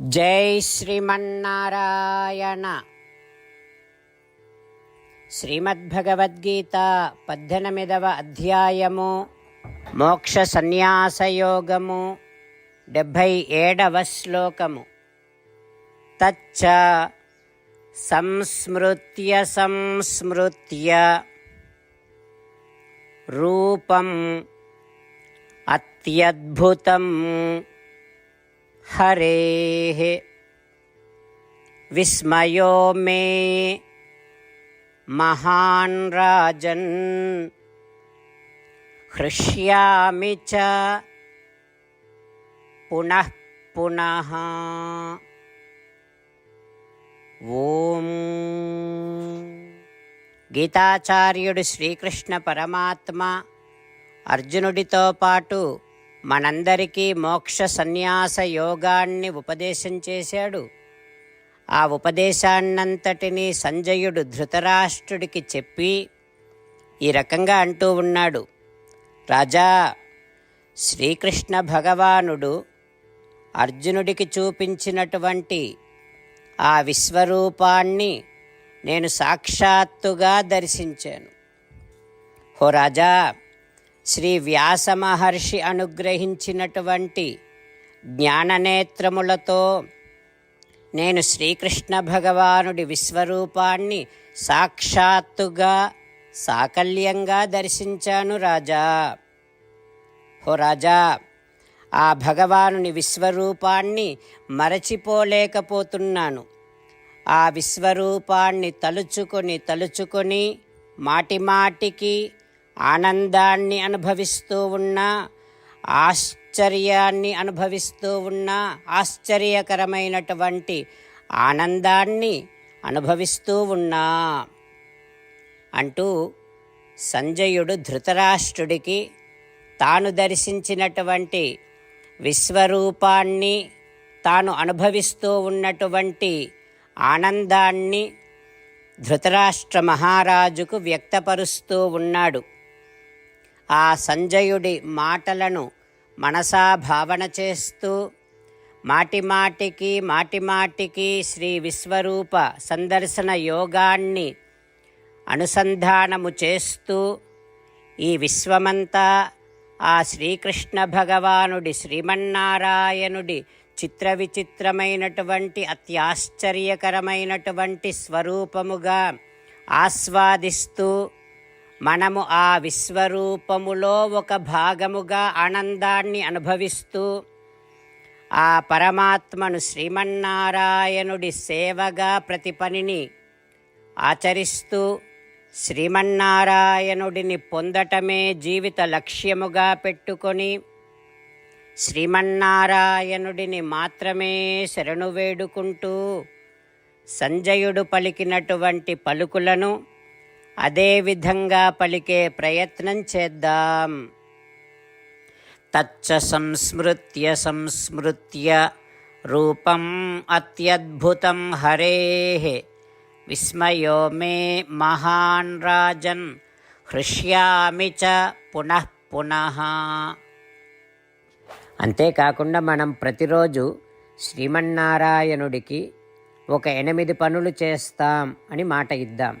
జై శ్రీమన్నారాయణ. శ్రీమద్భగవద్గీత పద్దెనిమిదవ అధ్యాయము మోక్ష సన్యాసయోగము డెబ్భై ఏడవ శ్లోకము. తచ్చ సంస్మృత్య సంస్మృత్య రూపం అత్యద్భుతం हरेः विस्मयो मे महान् राजन् हृष्यामि च पुनः पुनः ఓం గీతాచార్యుడు శ్రీకృష్ణ పరమాత్మ అర్జునుడితో పాటు మనందరికీ మోక్ష సన్యాస యోగాన్ని ఉపదేశం చేశాడు. ఆ ఉపదేశాన్నంతటినీ సంజయుడు ధృతరాష్ట్రుడికి చెప్పి ఈ రకంగా అంటూ ఉన్నాడు. రాజా శ్రీకృష్ణ భగవానుడు అర్జునుడికి చూపించినటువంటి ఆ విశ్వరూపాన్ని నేను సాక్షాత్తుగా దర్శించాను. హో రాజా శ్రీ వ్యాస మహర్షి అనుగ్రహించినటువంటి జ్ఞాననేత్రములతో నేను శ్రీకృష్ణ భగవానుడి విశ్వరూపాన్ని సాక్షాత్తుగా సాకల్యంగా దర్శించాను రాజా. హో రాజా ఆ భగవానుని విశ్వరూపాన్ని మరచిపోలేకపోతున్నాను. ఆ విశ్వరూపాన్ని తలుచుకొని తలుచుకొని మాటిమాటికి ఆనందాన్ని అనుభవిస్తూ ఉన్నా ఆశ్చర్యాన్ని అనుభవిస్తూ ఉన్నా ఆశ్చర్యకరమైనటువంటి ఆనందాన్ని అనుభవిస్తూ ఉన్నా అంటూ సంజయుడు ధృతరాష్ట్రుడికి తాను దర్శించినటువంటి విశ్వరూపాన్ని తాను అనుభవిస్తూ ఉన్నటువంటి ఆనందాన్ని ధృతరాష్ట్ర మహారాజుకు వ్యక్తపరుస్తూ ఉన్నాడు. ఆ సంజయుడి మాటలను మనసా భావన చేస్తూ మాటిమాటికి మాటిమాటికి శ్రీ విశ్వరూప సందర్శన యోగాన్ని అనుసంధానము చేస్తూ ఈ విశ్వమంతా ఆ శ్రీకృష్ణ భగవానుడి శ్రీమన్నారాయణుడి చిత్ర విచిత్రమైనటువంటి అత్యాశ్చర్యకరమైనటువంటి స్వరూపముగా ఆస్వాదిస్తూ మనము ఆ విశ్వరూపములో ఒక భాగముగా ఆనందాన్ని అనుభవిస్తూ ఆ పరమాత్మను శ్రీమన్నారాయణుడి సేవగా ప్రతి పనిని ఆచరిస్తూ శ్రీమన్నారాయణుడిని పొందటమే జీవిత లక్ష్యముగా పెట్టుకొని శ్రీమన్నారాయణుడిని మాత్రమే శరణు వేడుకుంటూ సంజయుడు పలికినటువంటి పలుకులను అదే విధంగా పలికే ప్రయత్నం చేద్దాం. తచ్చ సంస్మృత్య సంస్మృత్య రూపం అత్యద్భుతం హరే. విస్మయో మే మహాన్ రాజన్ హృష్యామి చ పునః పునః. అంతేకాకుండా మనం ప్రతిరోజు శ్రీమన్నారాయణుడికి ఒక ఎనిమిది పనులు చేస్తాం అని మాట ఇద్దాం.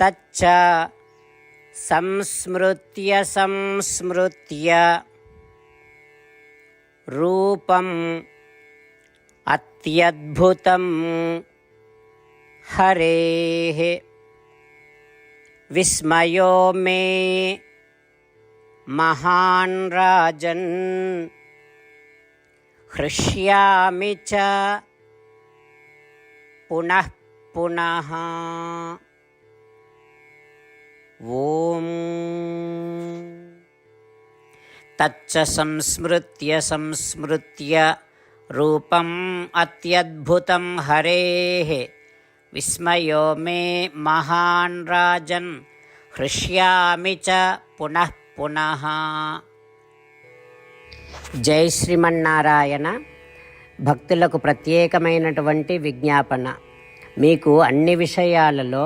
तच्च संस्मृत्य संस्मृत्य रूपम् अत्यद्भुतं हरेः विस्मयो मे महान् राजन् हृष्यामि च पुनः पुनः ॐ तच्च संस्मृत्य संस्मृत्य रूपम् अत्यद्भुतं हरेः విస్మయో మే మహాన్ రాజన్ హృష్యామి చ పునః పునః జై శ్రీమన్నారాయణ భక్తులకు ప్రత్యేకమైనటువంటి విజ్ఞాపన మీకు అన్ని విషయాలలో